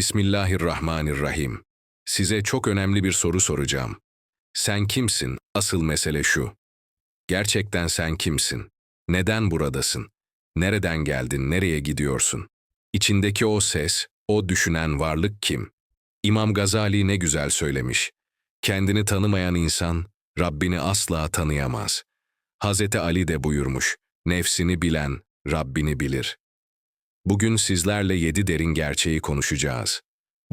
Bismillahirrahmanirrahim. Size çok önemli bir soru soracağım. Sen kimsin? Asıl mesele şu. Gerçekten sen kimsin? Neden buradasın? Nereden geldin? Nereye gidiyorsun? İçindeki o ses, o düşünen varlık kim? İmam Gazali ne güzel söylemiş. Kendini tanımayan insan Rabbini asla tanıyamaz. Hazreti Ali de buyurmuş. Nefsini bilen Rabbini bilir. Bugün sizlerle yedi derin gerçeği konuşacağız.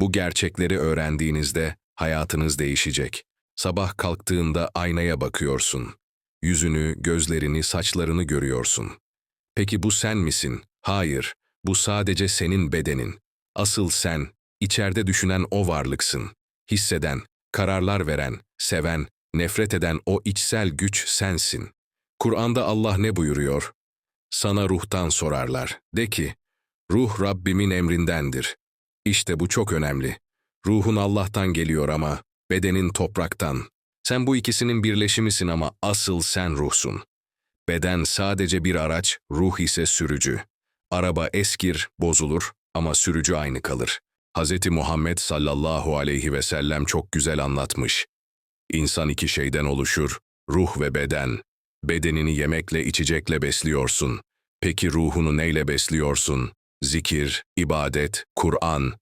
Bu gerçekleri öğrendiğinizde hayatınız değişecek. Sabah kalktığında aynaya bakıyorsun. Yüzünü, gözlerini, saçlarını görüyorsun. Peki bu sen misin? Hayır, bu sadece senin bedenin. Asıl sen, içeride düşünen o varlıksın. Hisseden, kararlar veren, seven, nefret eden o içsel güç sensin. Kur'an'da Allah ne buyuruyor? Sana ruhtan sorarlar. De ki, ruh Rabbimin emrindendir. İşte bu çok önemli. Ruhun Allah'tan geliyor ama bedenin topraktan. Sen bu ikisinin birleşimisin ama asıl sen ruhsun. Beden sadece bir araç, ruh ise sürücü. Araba eskir, bozulur ama sürücü aynı kalır. Hz. Muhammed sallallahu aleyhi ve sellem çok güzel anlatmış. İnsan iki şeyden oluşur, ruh ve beden. Bedenini yemekle, içecekle besliyorsun. Peki ruhunu neyle besliyorsun? Zikir, ibadet, Kur'an.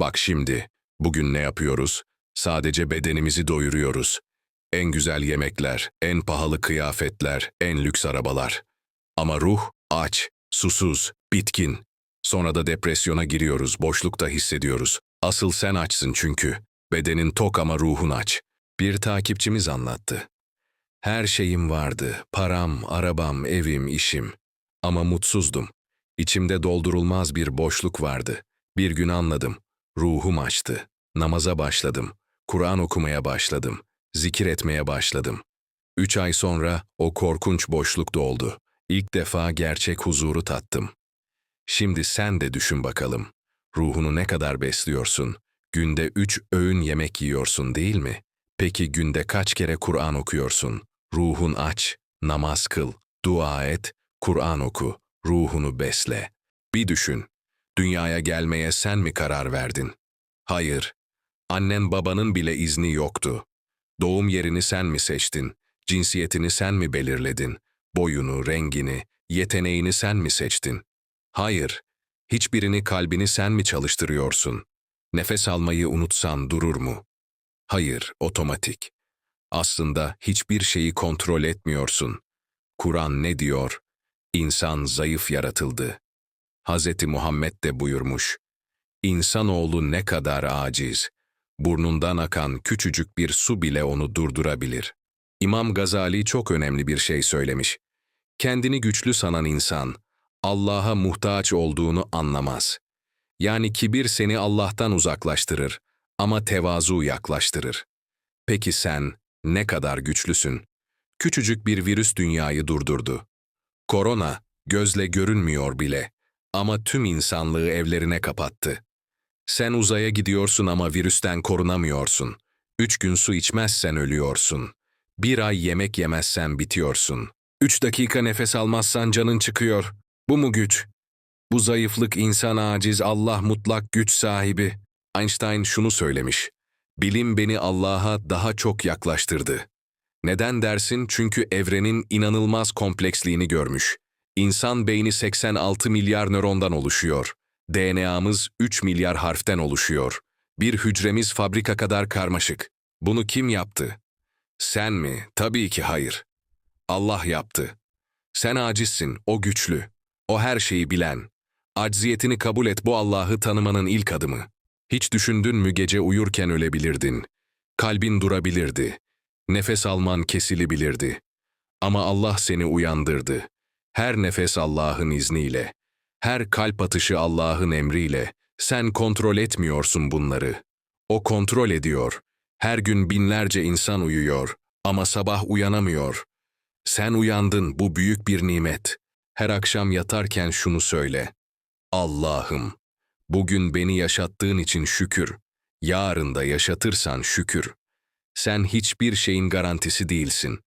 Bak şimdi, bugün ne yapıyoruz? Sadece bedenimizi doyuruyoruz. En güzel yemekler, en pahalı kıyafetler, en lüks arabalar. Ama ruh aç, susuz, bitkin. Sonra da depresyona giriyoruz, boşlukta hissediyoruz. Asıl sen açsın çünkü. Bedenin tok ama ruhun aç. Bir takipçimiz anlattı. Her şeyim vardı, param, arabam, evim, işim. Ama mutsuzdum. İçimde doldurulmaz bir boşluk vardı. Bir gün anladım. Ruhum açtı. Namaza başladım. Kur'an okumaya başladım. Zikir etmeye başladım. Üç ay sonra o korkunç boşluk doldu. İlk defa gerçek huzuru tattım. Şimdi sen de düşün bakalım. Ruhunu ne kadar besliyorsun? Günde üç öğün yemek yiyorsun değil mi? Peki günde kaç kere Kur'an okuyorsun? Ruhun aç, namaz kıl, dua et, Kur'an oku, ruhunu besle. Bir düşün, dünyaya gelmeye sen mi karar verdin? Hayır, annen babanın bile izni yoktu. Doğum yerini sen mi seçtin? Cinsiyetini sen mi belirledin? Boyunu, rengini, yeteneğini sen mi seçtin? Hayır, hiçbirini kalbini sen mi çalıştırıyorsun? Nefes almayı unutsan durur mu? Hayır, otomatik. Aslında hiçbir şeyi kontrol etmiyorsun. Kur'an ne diyor? İnsan zayıf yaratıldı. Hz. Muhammed de buyurmuş. İnsanoğlu ne kadar aciz. Burnundan akan küçücük bir su bile onu durdurabilir. İmam Gazali çok önemli bir şey söylemiş. Kendini güçlü sanan insan, Allah'a muhtaç olduğunu anlamaz. Yani kibir seni Allah'tan uzaklaştırır ama tevazu yaklaştırır. Peki sen ne kadar güçlüsün? Küçücük bir virüs dünyayı durdurdu. Korona gözle görünmüyor bile ama tüm insanlığı evlerine kapattı. Sen uzaya gidiyorsun ama virüsten korunamıyorsun. Üç gün su içmezsen ölüyorsun. Bir ay yemek yemezsen bitiyorsun. Üç dakika nefes almazsan canın çıkıyor. Bu mu güç? Bu zayıflık insan aciz, Allah mutlak güç sahibi. Einstein şunu söylemiş. Bilim beni Allah'a daha çok yaklaştırdı. Neden dersin? Çünkü evrenin inanılmaz kompleksliğini görmüş. İnsan beyni 86 milyar nörondan oluşuyor. DNA'mız 3 milyar harften oluşuyor. Bir hücremiz fabrika kadar karmaşık. Bunu kim yaptı? Sen mi? Tabii ki hayır. Allah yaptı. Sen acizsin, o güçlü. O her şeyi bilen. Acziyetini kabul et bu Allah'ı tanımanın ilk adımı. Hiç düşündün mü gece uyurken ölebilirdin. Kalbin durabilirdi. Nefes alman kesilebilirdi. Ama Allah seni uyandırdı. Her nefes Allah'ın izniyle. Her kalp atışı Allah'ın emriyle. Sen kontrol etmiyorsun bunları. O kontrol ediyor. Her gün binlerce insan uyuyor ama sabah uyanamıyor. Sen uyandın bu büyük bir nimet. Her akşam yatarken şunu söyle. Allah'ım, bugün beni yaşattığın için şükür. Yarın da yaşatırsan şükür. Sen hiçbir şeyin garantisi değilsin.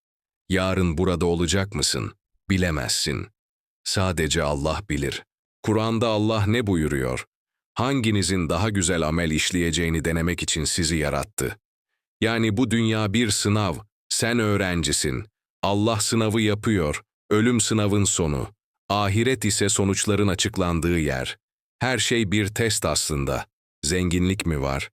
Yarın burada olacak mısın? Bilemezsin. Sadece Allah bilir. Kur'an'da Allah ne buyuruyor? Hanginizin daha güzel amel işleyeceğini denemek için sizi yarattı. Yani bu dünya bir sınav, sen öğrencisin. Allah sınavı yapıyor, ölüm sınavın sonu. Ahiret ise sonuçların açıklandığı yer. Her şey bir test aslında. Zenginlik mi var?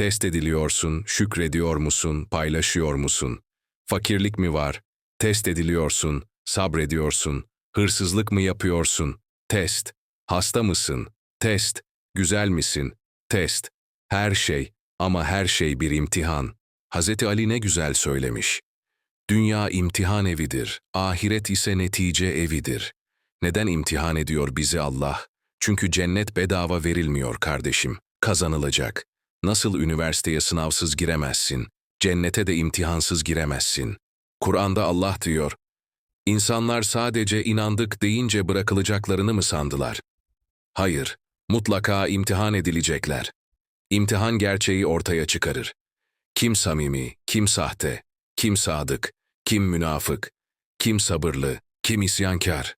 Test ediliyorsun, şükrediyor musun, paylaşıyor musun? Fakirlik mi var? Test ediliyorsun, sabrediyorsun. Hırsızlık mı yapıyorsun? Test. Hasta mısın? Test. Güzel misin? Test. Her şey ama her şey bir imtihan. Hazreti Ali ne güzel söylemiş. Dünya imtihan evidir, ahiret ise netice evidir. Neden imtihan ediyor bizi Allah? Çünkü cennet bedava verilmiyor kardeşim, kazanılacak. Nasıl üniversiteye sınavsız giremezsin, cennete de imtihansız giremezsin. Kur'an'da Allah diyor, İnsanlar sadece inandık deyince bırakılacaklarını mı sandılar? Hayır, mutlaka imtihan edilecekler. İmtihan gerçeği ortaya çıkarır. Kim samimi, kim sahte, kim sadık, kim münafık, kim sabırlı, kim isyankar.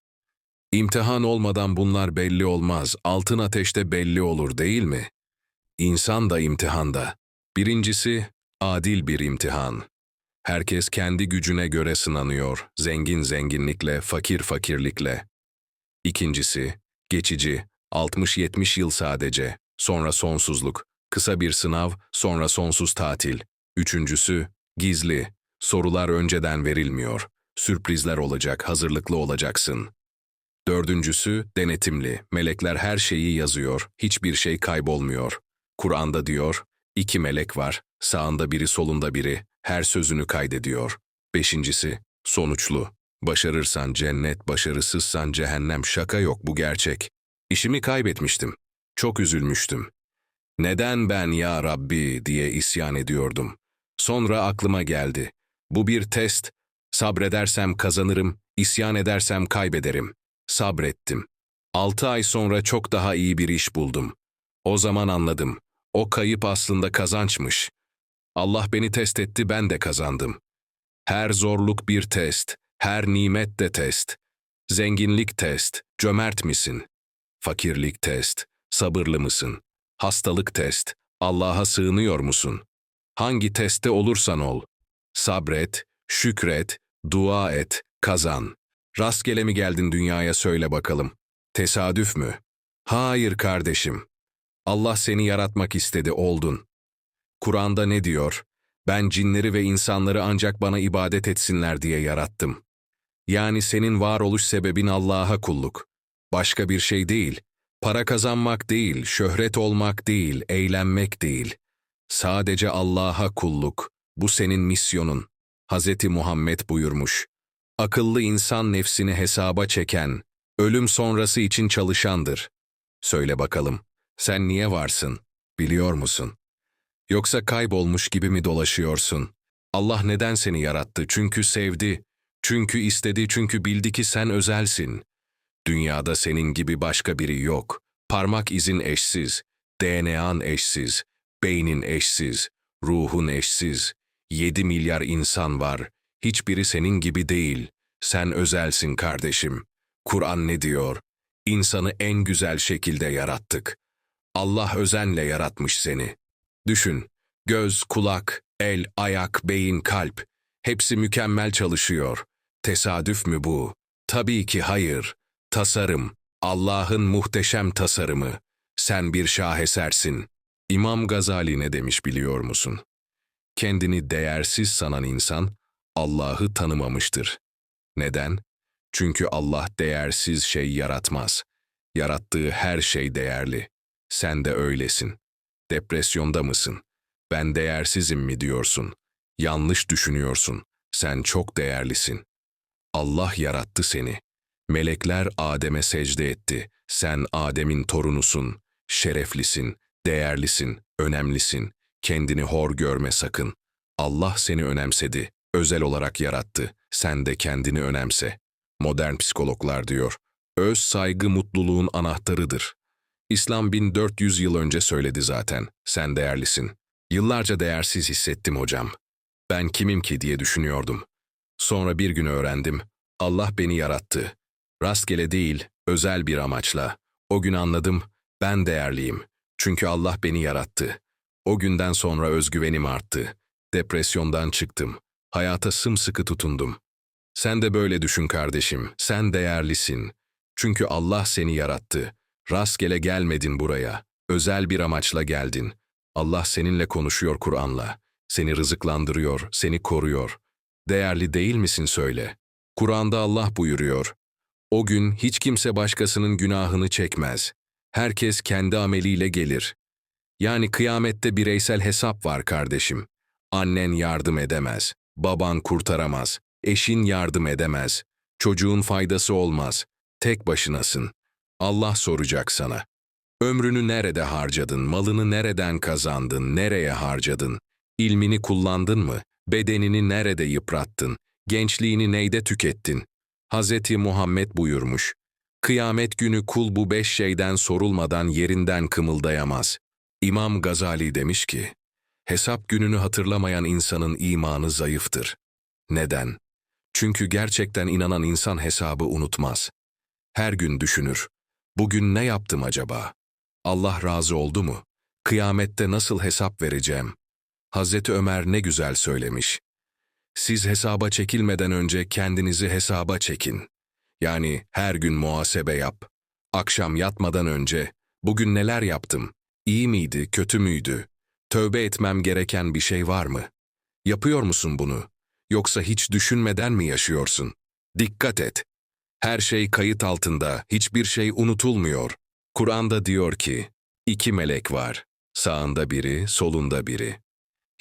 İmtihan olmadan bunlar belli olmaz, altın ateşte belli olur değil mi? İnsan da imtihanda. Birincisi, adil bir imtihan. Herkes kendi gücüne göre sınanıyor, zengin zenginlikle, fakir fakirlikle. İkincisi, geçici, 60-70 yıl sadece, sonra sonsuzluk, kısa bir sınav, sonra sonsuz tatil. Üçüncüsü, gizli, sorular önceden verilmiyor, sürprizler olacak, hazırlıklı olacaksın. Dördüncüsü, denetimli, melekler her şeyi yazıyor, hiçbir şey kaybolmuyor. Kur'an'da diyor, iki melek var, sağında biri solunda biri, her sözünü kaydediyor. Beşincisi, sonuçlu. Başarırsan cennet, başarısızsan cehennem şaka yok bu gerçek. İşimi kaybetmiştim. Çok üzülmüştüm. Neden ben ya Rabbi diye isyan ediyordum. Sonra aklıma geldi. Bu bir test. Sabredersem kazanırım, isyan edersem kaybederim. Sabrettim. Altı ay sonra çok daha iyi bir iş buldum. O zaman anladım. O kayıp aslında kazançmış. Allah beni test etti, ben de kazandım. Her zorluk bir test, her nimet de test. Zenginlik test, cömert misin? Fakirlik test, sabırlı mısın? Hastalık test, Allah'a sığınıyor musun? Hangi testte olursan ol. Sabret, şükret, dua et, kazan. Rastgele mi geldin dünyaya söyle bakalım. Tesadüf mü? Hayır kardeşim. Allah seni yaratmak istedi, oldun. Kur'an'da ne diyor? Ben cinleri ve insanları ancak bana ibadet etsinler diye yarattım. Yani senin varoluş sebebin Allah'a kulluk. Başka bir şey değil. Para kazanmak değil, şöhret olmak değil, eğlenmek değil. Sadece Allah'a kulluk. Bu senin misyonun. Hz. Muhammed buyurmuş. Akıllı insan nefsini hesaba çeken, ölüm sonrası için çalışandır. Söyle bakalım, sen niye varsın, biliyor musun? Yoksa kaybolmuş gibi mi dolaşıyorsun? Allah neden seni yarattı? Çünkü sevdi, çünkü istedi, çünkü bildi ki sen özelsin. Dünyada senin gibi başka biri yok. Parmak izin eşsiz, DNA'n eşsiz, beynin eşsiz, ruhun eşsiz. Yedi milyar insan var. Hiçbiri senin gibi değil. Sen özelsin kardeşim. Kur'an ne diyor? İnsanı en güzel şekilde yarattık. Allah özenle yaratmış seni. Düşün, göz, kulak, el, ayak, beyin, kalp. Hepsi mükemmel çalışıyor. Tesadüf mü bu? Tabii ki hayır. Tasarım, Allah'ın muhteşem tasarımı. Sen bir şahesersin. İmam Gazali ne demiş biliyor musun? Kendini değersiz sanan insan, Allah'ı tanımamıştır. Neden? Çünkü Allah değersiz şey yaratmaz. Yarattığı her şey değerli. Sen de öylesin. Depresyonda mısın? Ben değersizim mi diyorsun? Yanlış düşünüyorsun. Sen çok değerlisin. Allah yarattı seni. Melekler Adem'e secde etti. Sen Adem'in torunusun. Şereflisin, değerlisin, önemlisin. Kendini hor görme sakın. Allah seni önemsedi. Özel olarak yarattı. Sen de kendini önemse. Modern psikologlar diyor. Öz saygı mutluluğun anahtarıdır. İslam 1400 yıl önce söyledi zaten. Sen değerlisin. Yıllarca değersiz hissettim hocam. Ben kimim ki diye düşünüyordum. Sonra bir gün öğrendim. Allah beni yarattı. Rastgele değil, özel bir amaçla. O gün anladım, ben değerliyim. Çünkü Allah beni yarattı. O günden sonra özgüvenim arttı. Depresyondan çıktım. Hayata sımsıkı tutundum. Sen de böyle düşün kardeşim. Sen değerlisin. Çünkü Allah seni yarattı. Rastgele gelmedin buraya. Özel bir amaçla geldin. Allah seninle konuşuyor Kur'an'la. Seni rızıklandırıyor, seni koruyor. Değerli değil misin söyle. Kur'an'da Allah buyuruyor. O gün hiç kimse başkasının günahını çekmez. Herkes kendi ameliyle gelir. Yani kıyamette bireysel hesap var kardeşim. Annen yardım edemez, baban kurtaramaz, eşin yardım edemez, çocuğun faydası olmaz. Tek başınasın. Allah soracak sana. Ömrünü nerede harcadın, malını nereden kazandın, nereye harcadın? İlmini kullandın mı? Bedenini nerede yıprattın? Gençliğini neyde tükettin? Hz. Muhammed buyurmuş. Kıyamet günü kul bu beş şeyden sorulmadan yerinden kımıldayamaz. İmam Gazali demiş ki, hesap gününü hatırlamayan insanın imanı zayıftır. Neden? Çünkü gerçekten inanan insan hesabı unutmaz. Her gün düşünür. Bugün ne yaptım acaba? Allah razı oldu mu? Kıyamette nasıl hesap vereceğim? Hazreti Ömer ne güzel söylemiş. Siz hesaba çekilmeden önce kendinizi hesaba çekin. Yani her gün muhasebe yap. Akşam yatmadan önce, bugün neler yaptım? İyi miydi, kötü müydü? Tövbe etmem gereken bir şey var mı? Yapıyor musun bunu? Yoksa hiç düşünmeden mi yaşıyorsun? Dikkat et. Her şey kayıt altında, hiçbir şey unutulmuyor. Kur'an'da diyor ki, iki melek var. Sağında biri, solunda biri.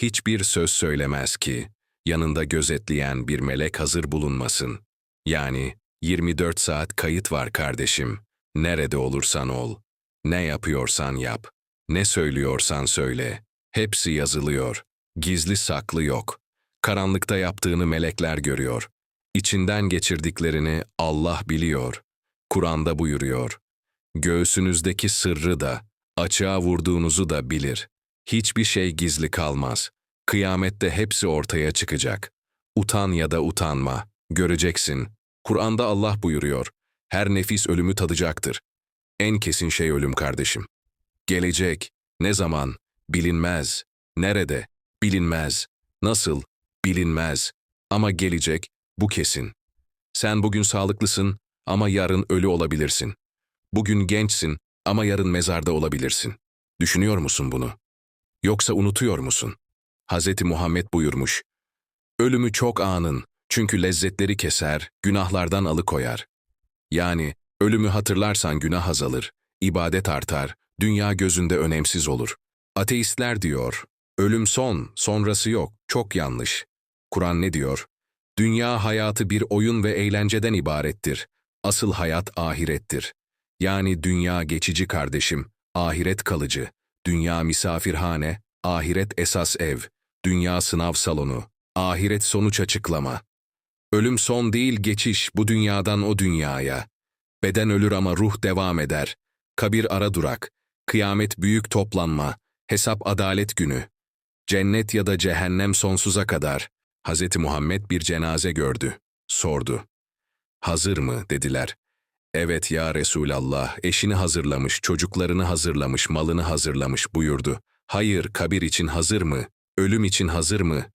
Hiçbir söz söylemez ki, yanında gözetleyen bir melek hazır bulunmasın. Yani 24 saat kayıt var kardeşim. Nerede olursan ol. Ne yapıyorsan yap. Ne söylüyorsan söyle. Hepsi yazılıyor. Gizli saklı yok. Karanlıkta yaptığını melekler görüyor. İçinden geçirdiklerini Allah biliyor. Kur'an'da buyuruyor. Göğsünüzdeki sırrı da, açığa vurduğunuzu da bilir. Hiçbir şey gizli kalmaz. Kıyamette hepsi ortaya çıkacak. Utan ya da utanma, göreceksin. Kur'an'da Allah buyuruyor. Her nefis ölümü tadacaktır. En kesin şey ölüm kardeşim. Gelecek, ne zaman, bilinmez. Nerede, bilinmez. Nasıl, bilinmez. Ama gelecek, bu kesin. Sen bugün sağlıklısın ama yarın ölü olabilirsin. Bugün gençsin ama yarın mezarda olabilirsin. Düşünüyor musun bunu? Yoksa unutuyor musun? Hz. Muhammed buyurmuş. Ölümü çok anın çünkü lezzetleri keser, günahlardan alıkoyar. Yani ölümü hatırlarsan günah azalır, ibadet artar, dünya gözünde önemsiz olur. Ateistler diyor, ölüm son, sonrası yok, çok yanlış. Kur'an ne diyor? Dünya hayatı bir oyun ve eğlenceden ibarettir. Asıl hayat ahirettir. Yani dünya geçici kardeşim, ahiret kalıcı. Dünya misafirhane, ahiret esas ev. Dünya sınav salonu, ahiret sonuç açıklama. Ölüm son değil geçiş bu dünyadan o dünyaya. Beden ölür ama ruh devam eder. Kabir ara durak. Kıyamet büyük toplanma. Hesap adalet günü. Cennet ya da cehennem sonsuza kadar. Hz. Muhammed bir cenaze gördü. Sordu. Hazır mı dediler. Evet ya Resulallah, eşini hazırlamış, çocuklarını hazırlamış, malını hazırlamış buyurdu. Hayır, kabir için hazır mı? Ölüm için hazır mı?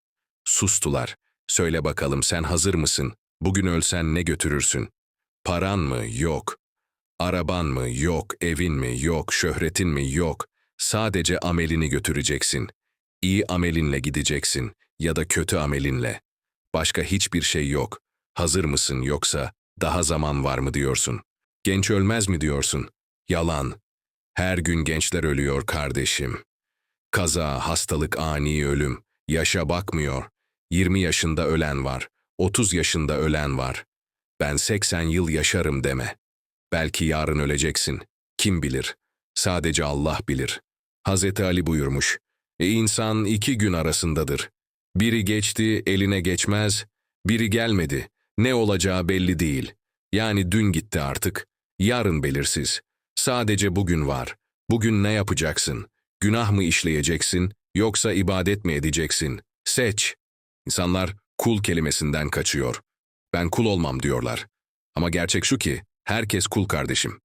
Sustular. Söyle bakalım sen hazır mısın? Bugün ölsen ne götürürsün? Paran mı? Yok. Araban mı? Yok. Evin mi? Yok. Şöhretin mi? Yok. Sadece amelini götüreceksin. İyi amelinle gideceksin ya da kötü amelinle. Başka hiçbir şey yok. Hazır mısın yoksa daha zaman var mı diyorsun? Genç ölmez mi diyorsun? Yalan. Her gün gençler ölüyor kardeşim. Kaza, hastalık, ani ölüm. Yaşa bakmıyor. 20 yaşında ölen var. 30 yaşında ölen var. Ben 80 yıl yaşarım deme. Belki yarın öleceksin. Kim bilir? Sadece Allah bilir. Hazreti Ali buyurmuş. E insan iki gün arasındadır. Biri geçti, eline geçmez. Biri gelmedi. Ne olacağı belli değil. Yani dün gitti artık. Yarın belirsiz. Sadece bugün var. Bugün ne yapacaksın? Günah mı işleyeceksin, yoksa ibadet mi edeceksin? Seç. İnsanlar kul kelimesinden kaçıyor. Ben kul olmam diyorlar. Ama gerçek şu ki, herkes kul kardeşim.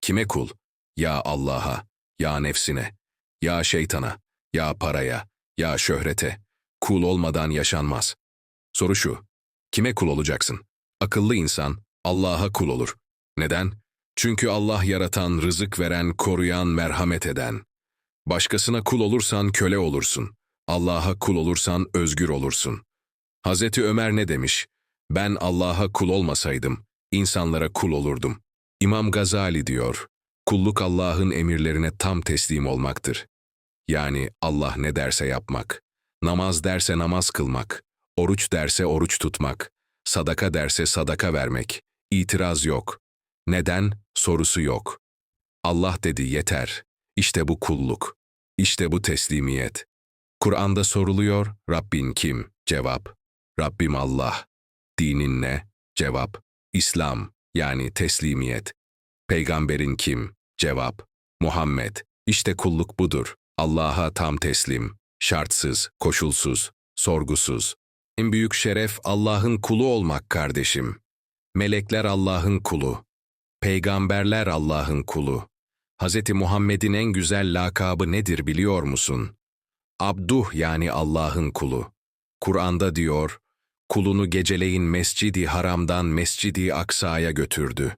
Kime kul? Ya Allah'a, ya nefsine. Ya şeytana, ya paraya, ya şöhrete. Kul olmadan yaşanmaz. Soru şu, kime kul olacaksın? Akıllı insan Allah'a kul olur. Neden? Çünkü Allah yaratan, rızık veren, koruyan, merhamet eden. Başkasına kul olursan köle olursun. Allah'a kul olursan özgür olursun. Hazreti Ömer ne demiş? Ben Allah'a kul olmasaydım, insanlara kul olurdum. İmam Gazali diyor, kulluk Allah'ın emirlerine tam teslim olmaktır. Yani Allah ne derse yapmak, namaz derse namaz kılmak, oruç derse oruç tutmak, sadaka derse sadaka vermek, itiraz yok. Neden? Sorusu yok. Allah dedi yeter. İşte bu kulluk. İşte bu teslimiyet. Kur'an'da soruluyor, Rabbin kim? Cevap, Rabbim Allah. Dinin ne? Cevap, İslam yani teslimiyet. Peygamberin kim? Cevap, Muhammed. İşte kulluk budur. Allah'a tam teslim, şartsız, koşulsuz, sorgusuz. En büyük şeref Allah'ın kulu olmak kardeşim. Melekler Allah'ın kulu. Peygamberler Allah'ın kulu. Hz. Muhammed'in en güzel lakabı nedir biliyor musun? Abduh yani Allah'ın kulu. Kur'an'da diyor, kulunu geceleyin Mescidi Haram'dan Mescidi Aksa'ya götürdü.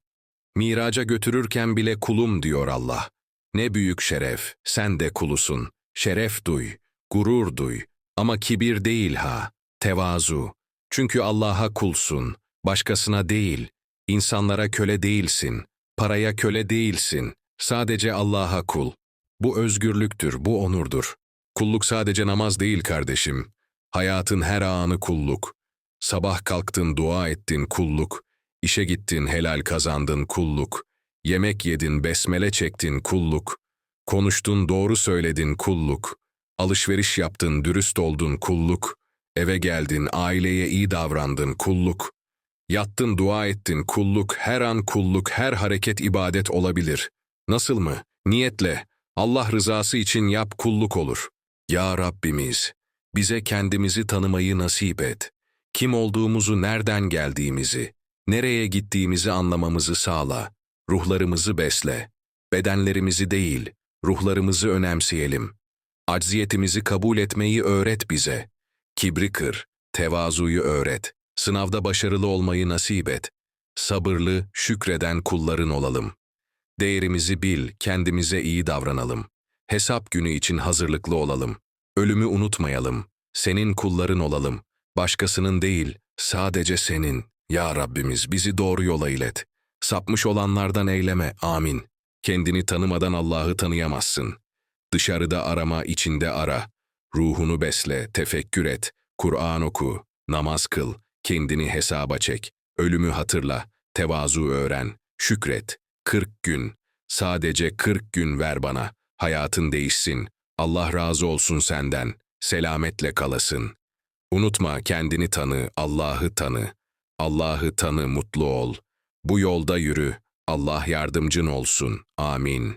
Miraca götürürken bile kulum diyor Allah. Ne büyük şeref, sen de kulusun. Şeref duy, gurur duy. Ama kibir değil ha, tevazu. Çünkü Allah'a kulsun, başkasına değil. İnsanlara köle değilsin, paraya köle değilsin. Sadece Allah'a kul. Bu özgürlüktür, bu onurdur. Kulluk sadece namaz değil kardeşim. Hayatın her anı kulluk. Sabah kalktın, dua ettin kulluk. İşe gittin, helal kazandın kulluk. Yemek yedin, besmele çektin kulluk. Konuştun, doğru söyledin kulluk. Alışveriş yaptın, dürüst oldun kulluk. Eve geldin, aileye iyi davrandın kulluk. Yattın, dua ettin kulluk. Her an kulluk, her hareket ibadet olabilir. Nasıl mı? Niyetle. Allah rızası için yap kulluk olur. Ya Rabbimiz, bize kendimizi tanımayı nasip et. Kim olduğumuzu, nereden geldiğimizi, nereye gittiğimizi anlamamızı sağla. Ruhlarımızı besle. Bedenlerimizi değil, ruhlarımızı önemseyelim. Acziyetimizi kabul etmeyi öğret bize. Kibri kır, tevazuyu öğret. Sınavda başarılı olmayı nasip et. Sabırlı, şükreden kulların olalım. Değerimizi bil, kendimize iyi davranalım. Hesap günü için hazırlıklı olalım. Ölümü unutmayalım. Senin kulların olalım. Başkasının değil, sadece senin. Ya Rabbimiz bizi doğru yola ilet. Sapmış olanlardan eyleme. Amin. Kendini tanımadan Allah'ı tanıyamazsın. Dışarıda arama, içinde ara. Ruhunu besle, tefekkür et. Kur'an oku, namaz kıl, kendini hesaba çek. Ölümü hatırla, tevazu öğren, şükret. 40 gün, sadece 40 gün ver bana. Hayatın değişsin. Allah razı olsun senden. Selametle kalasın. Unutma kendini tanı, Allah'ı tanı. Allah'ı tanı, mutlu ol. Bu yolda yürü. Allah yardımcın olsun. Amin.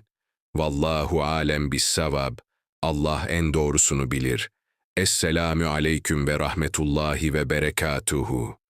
Vallahu alem bis savab. Allah en doğrusunu bilir. Esselamü aleyküm ve rahmetullahi ve berekatuhu.